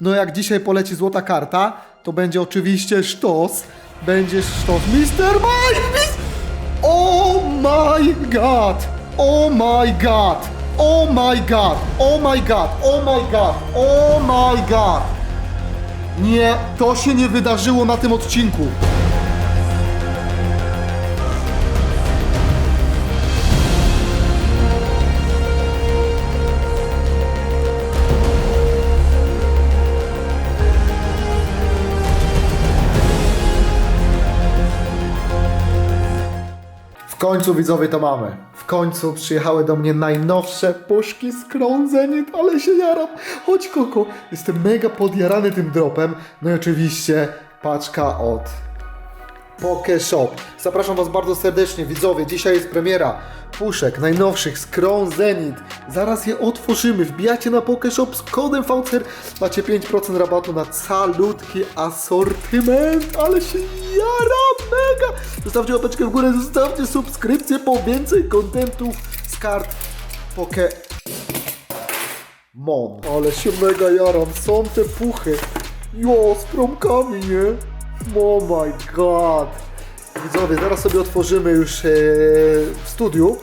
No jak dzisiaj poleci złota karta, to będzie oczywiście sztos. Będzie sztos. Mr. Mike! Oh my god! Oh my god! Oh my god! Oh my god! Oh my god! Oh my god! Nie, to się nie wydarzyło na tym odcinku. Końcu widzowie to mamy. W końcu przyjechały do mnie najnowsze puszki z Zenith, ale się jaram. Chodź Koko, jestem mega podjarany tym dropem. No i oczywiście paczka od Poke Shop. Zapraszam Was bardzo serdecznie, widzowie. Dzisiaj jest premiera puszek najnowszych z Crown Zenith. Zaraz je otworzymy. Wbijacie na Poke Shop z kodem VCR. Macie 5% rabatu na calutki asortyment. Ale się jara mega. Zostawcie łapeczkę w górę, zostawcie subskrypcję po więcej kontentu z kart Poke Mon. Ale się mega jaram. Są te puchy. Jo, z promkami, nie? Oh my god. Widzowie, zaraz sobie otworzymy już e, w studiu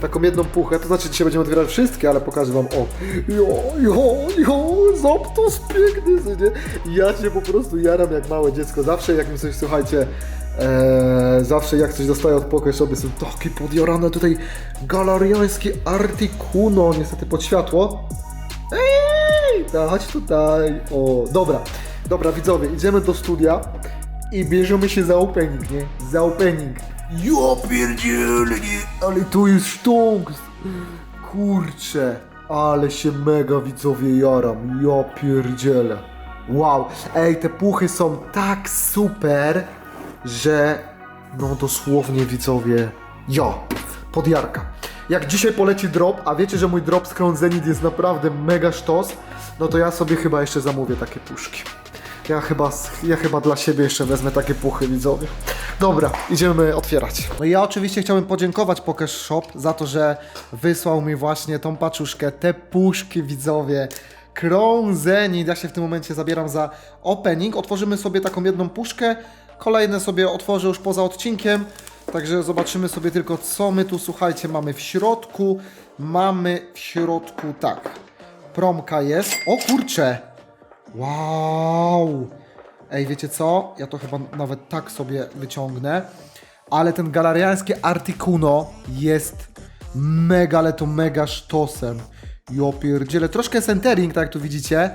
taką jedną puchę. To znaczy dzisiaj będziemy otwierać wszystkie, ale pokażę wam. O, jo, jo, jo, Zaptos piękny, nie? Ja się po prostu jaram jak małe dziecko. Zawsze jak mi coś, słuchajcie, e, zawsze jak coś dostaję od Poke Shop, jestem taki podjarany. Tutaj galariański Articuno, niestety pod światło. Ej, chodź tutaj. O, dobra. Dobra, widzowie, idziemy do studia i bierzemy się za opening, nie? Za opening. Jo pierdziele, nie? Ale tu jest sztunk. Kurczę, ale się mega widzowie jaram. Ja pierdzielę. Wow, ej, te puchy są tak super, że no dosłownie widzowie, jo, podjarka. Jak dzisiaj poleci drop, a wiecie, że mój drop z Crown jest naprawdę mega sztos, no to ja sobie chyba jeszcze zamówię takie puszki. Ja chyba, ja chyba dla siebie jeszcze wezmę takie puchy, widzowie. Dobra, idziemy otwierać. No ja oczywiście chciałbym podziękować Poker Shop za to, że wysłał mi właśnie tą paczuszkę, te puszki, widzowie. Zenith, ja się w tym momencie zabieram za opening. Otworzymy sobie taką jedną puszkę, kolejne sobie otworzę już poza odcinkiem. Także zobaczymy sobie tylko, co my tu, słuchajcie, mamy w środku. Mamy w środku, tak, promka jest. O kurcze! Wow! Ej, wiecie co? Ja to chyba nawet tak sobie wyciągnę. Ale ten galariański Articuno jest mega, ale to mega sztosem. Jo pierdziele. Troszkę centering, tak jak tu widzicie,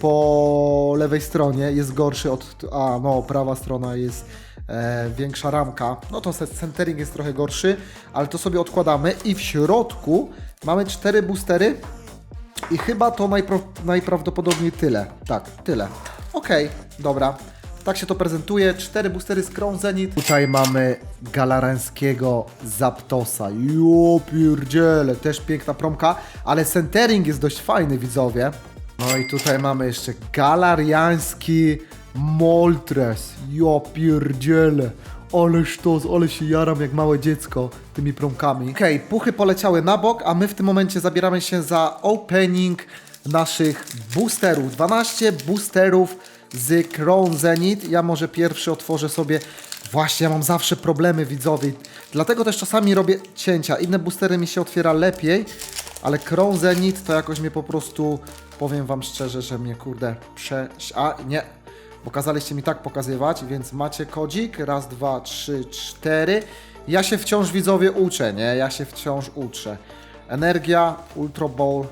po lewej stronie jest gorszy od... A, no, prawa strona jest e, większa ramka. No to centering jest trochę gorszy, ale to sobie odkładamy. I w środku mamy cztery boostery. I chyba to najpra najprawdopodobniej tyle. Tak, tyle. Okej, dobra. Tak się to prezentuje. Cztery boostery z Crown Zenith. Tutaj mamy galarańskiego Zaptosa. Jo pierdziele, też piękna promka, ale centering jest dość fajny, widzowie. No i tutaj mamy jeszcze galariański Moltres. Jo pierdziele. Ależ to, ale się jaram jak małe dziecko tymi promkami. Okej, puchy poleciały na bok, a my w tym momencie zabieramy się za opening naszych boosterów. 12 boosterów z Crown Zenith. Ja może pierwszy otworzę sobie. Właśnie, ja mam zawsze problemy widzowie. Dlatego też czasami robię cięcia. Inne boostery mi się otwiera lepiej, ale Crown Zenith to jakoś mnie po prostu, powiem wam szczerze, że mnie kurde prze... A, nie, bo kazaliście mi tak pokazywać, więc macie kodzik, raz, dwa, trzy, cztery. Ja się wciąż widzowie uczę, nie? Ja się wciąż uczę. Energia, Ultra Ball,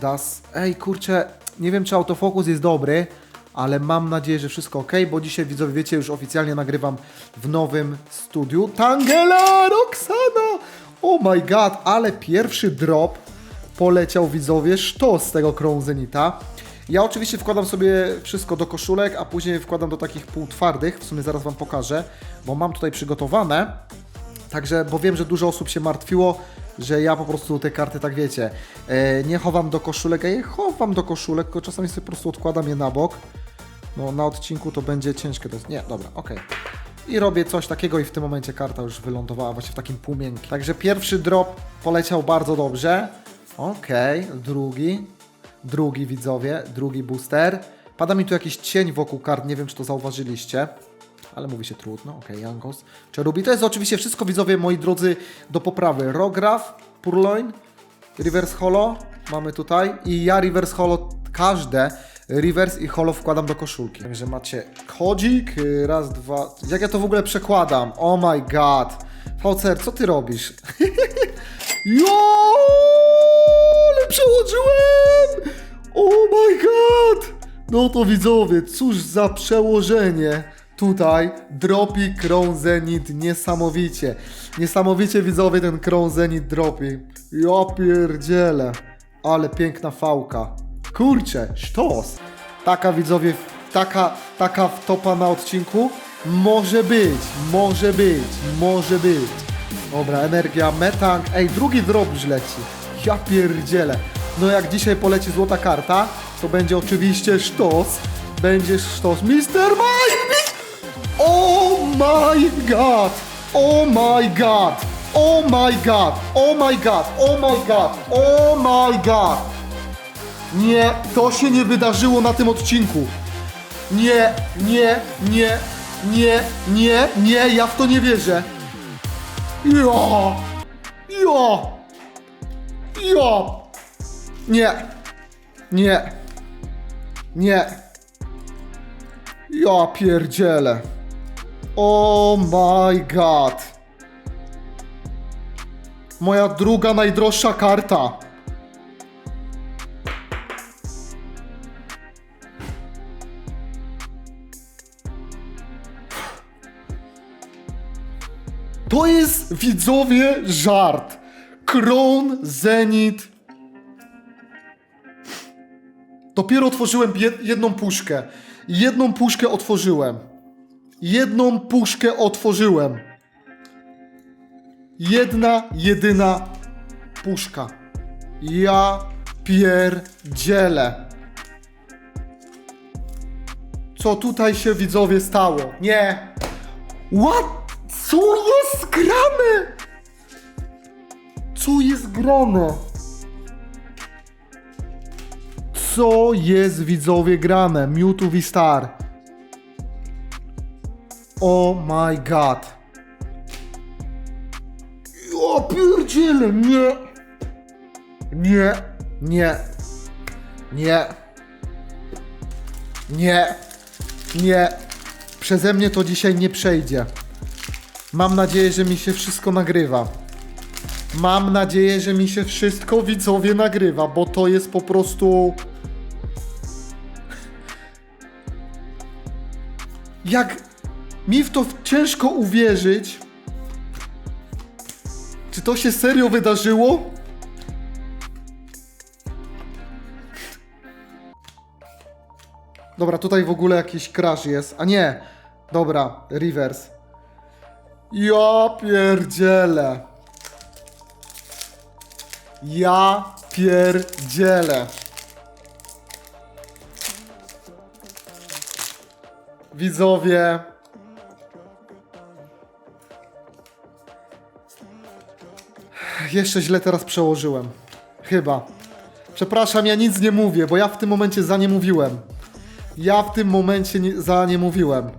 Das. Ej, kurczę, nie wiem czy autofokus jest dobry, ale mam nadzieję, że wszystko ok, bo dzisiaj widzowie wiecie, już oficjalnie nagrywam w nowym studiu. Tangela Roxana! Oh my god, ale pierwszy drop poleciał widzowie, sztos z tego Crown Zenita. Ja oczywiście wkładam sobie wszystko do koszulek, a później wkładam do takich półtwardych, w sumie zaraz Wam pokażę, bo mam tutaj przygotowane. Także, bo wiem, że dużo osób się martwiło, że ja po prostu te karty, tak wiecie, e, nie chowam do koszulek, a je chowam do koszulek, tylko czasami sobie po prostu odkładam je na bok. No na odcinku to będzie ciężkie. To jest... Nie, dobra, okej. I robię coś takiego i w tym momencie karta już wylądowała właśnie w takim półmiękkim. Także pierwszy drop poleciał bardzo dobrze. Okej, drugi. Drugi widzowie, drugi booster. Pada mi tu jakiś cień wokół kart, nie wiem czy to zauważyliście. Ale mówi się trudno, okay, Jankos. Cherubi. To jest oczywiście wszystko, widzowie, moi drodzy, do poprawy. Rograf, Purloin, Reverse Holo mamy tutaj i ja Reverse Holo każde Reverse i Holo wkładam do koszulki. Także macie kodzik, y, raz, dwa... Jak ja to w ogóle przekładam? Oh my god. VCR, co ty robisz? Jo, ale przełożyłem! Oh my god! No to widzowie, cóż za przełożenie. Tutaj dropi Zenit niesamowicie. Niesamowicie widzowie ten Zenit dropi. Ja pierdzielę. Ale piękna fałka. Kurczę, sztos. Taka widzowie, taka, taka wtopa na odcinku. Może być, może być, może być. Dobra, energia, metank. Ej, drugi drop już leci. Ja pierdzielę. No jak dzisiaj poleci złota karta, to będzie oczywiście sztos. Będzie sztos. Mr. Mike! Oh my god! Oh my god! Oh my god! Oh my god! Oh my god! Oh my god! Nie, to się nie wydarzyło na tym odcinku. Nie, nie, nie, nie, nie, nie, ja w to nie wierzę. Ja! Ja! Nie! Nie! Nie! Ja pierdzielę. Oh my god. Moja druga najdroższa karta. To jest widzowie żart. Kron Zenit. Dopiero otworzyłem jed- jedną puszkę. Jedną puszkę otworzyłem. Jedną puszkę otworzyłem. Jedna, jedyna puszka. Ja pierdzielę. Co tutaj się widzowie stało? Nie. What? Co jest grane? Co jest grane? Co jest widzowie grane? Mewtwo V Star. Oh my god. Ja pierdzielę, nie. Nie, nie, nie, nie, nie. Przeze mnie to dzisiaj nie przejdzie. Mam nadzieję, że mi się wszystko nagrywa. Mam nadzieję, że mi się wszystko widzowie nagrywa, bo to jest po prostu. Jak mi w to ciężko uwierzyć. Czy to się serio wydarzyło? Dobra, tutaj w ogóle jakiś crash jest. A nie. Dobra, reverse. Ja pierdzielę. Ja pierdzielę. Widzowie. Jeszcze źle teraz przełożyłem. Chyba. Przepraszam, ja nic nie mówię, bo ja w tym momencie za nie mówiłem. Ja w tym momencie nie, za nie mówiłem.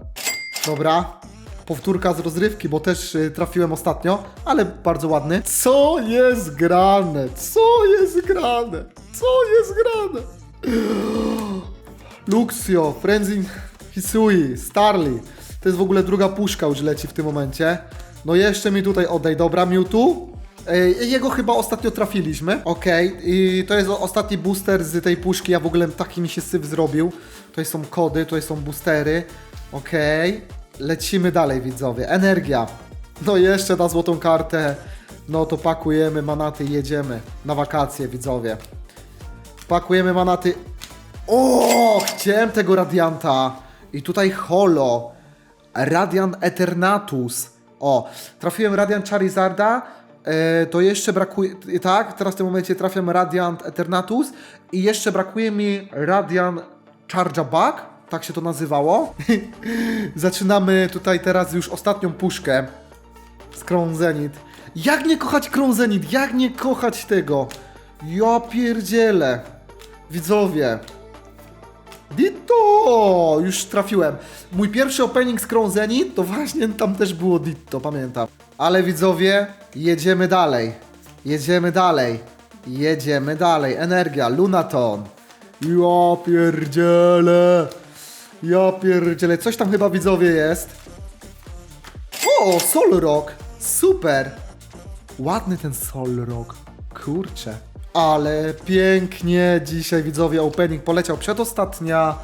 Dobra. Powtórka z rozrywki, bo też y, trafiłem ostatnio, ale bardzo ładny. Co jest grane? Co jest grane? Co jest grane? Luxio, Frenzin Hisui, Starly. To jest w ogóle druga puszka już leci w tym momencie. No jeszcze mi tutaj oddaj, dobra, Mewtwo. Jego chyba ostatnio trafiliśmy. Okej, i to jest ostatni booster z tej puszki. Ja w ogóle taki mi się syf zrobił. Tutaj są kody, tutaj są boostery. Okej, lecimy dalej, widzowie. Energia. No jeszcze na złotą kartę. No to pakujemy manaty, jedziemy na wakacje, widzowie. Pakujemy manaty. O, chciałem tego Radianta. I tutaj Holo. Radiant Eternatus. O, trafiłem Radiant Charizarda. E, to jeszcze brakuje. Tak, teraz w tym momencie trafiam Radiant Eternatus. I jeszcze brakuje mi Radiant Chargeback. Tak się to nazywało. Zaczynamy tutaj teraz już ostatnią puszkę z. Jak nie kochać Crown Zenith? Jak nie kochać tego? Ja pierdzielę. Widzowie. Ditto! Już trafiłem. Mój pierwszy opening z Zenith to właśnie tam też było Ditto, pamiętam. Ale widzowie, jedziemy dalej. Jedziemy dalej. Jedziemy dalej. Energia, Lunaton. Ja pierdzielę. Ja pierdzielę. Coś tam chyba widzowie jest. O, Soul Rock. Super. Ładny ten Soul Rock. Kurczę. Ale pięknie dzisiaj widzowie opening poleciał. Przedostatnia,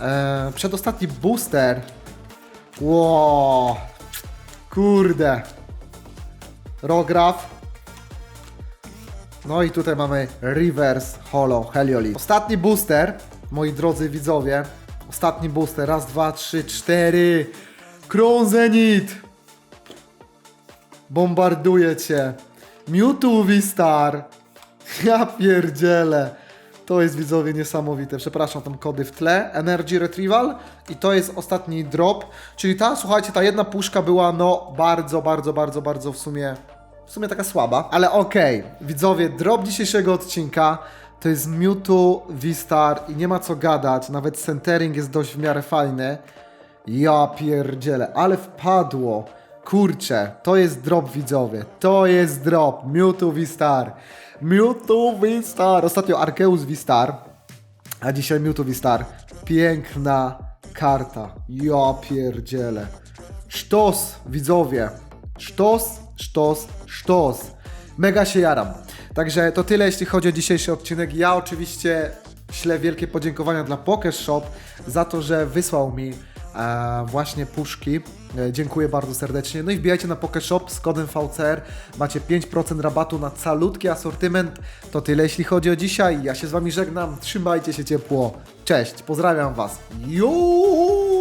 e, przedostatni booster. Ło. Kurde. Rograf. No i tutaj mamy Reverse Holo Helioli. Ostatni booster, moi drodzy widzowie. Ostatni booster. Raz, dwa, trzy, cztery. Kron Zenit. Bombarduje cię. Mewtwo V-Star. Ja pierdzielę. To jest widzowie niesamowite. Przepraszam, tam kody w tle. Energy Retrieval i to jest ostatni drop. Czyli ta, słuchajcie, ta jedna puszka była no bardzo, bardzo, bardzo, bardzo w sumie w sumie taka słaba, ale okej. Widzowie, drop dzisiejszego odcinka to jest Mewtwo V-Star i nie ma co gadać. Nawet centering jest dość w miarę fajny. Ja pierdzielę, ale wpadło. Kurczę, to jest drop widzowie. To jest drop. Mewtwo V-Star. Mewtwo V-Star. Ostatnio Arceus V-Star. A dzisiaj Mewtwo V-Star. Piękna karta. Ja pierdzielę. Sztos, widzowie. Sztos, sztos, sztos. Mega się jaram. Także to tyle, jeśli chodzi o dzisiejszy odcinek. Ja oczywiście ślę wielkie podziękowania dla Pokeszop za to, że wysłał mi e, właśnie puszki. E, dziękuję bardzo serdecznie. No i wbijajcie na Pokeszop z kodem VCR. Macie 5% rabatu na calutki asortyment. To tyle, jeśli chodzi o dzisiaj. Ja się z Wami żegnam. Trzymajcie się ciepło. Cześć, pozdrawiam Was. Juuu!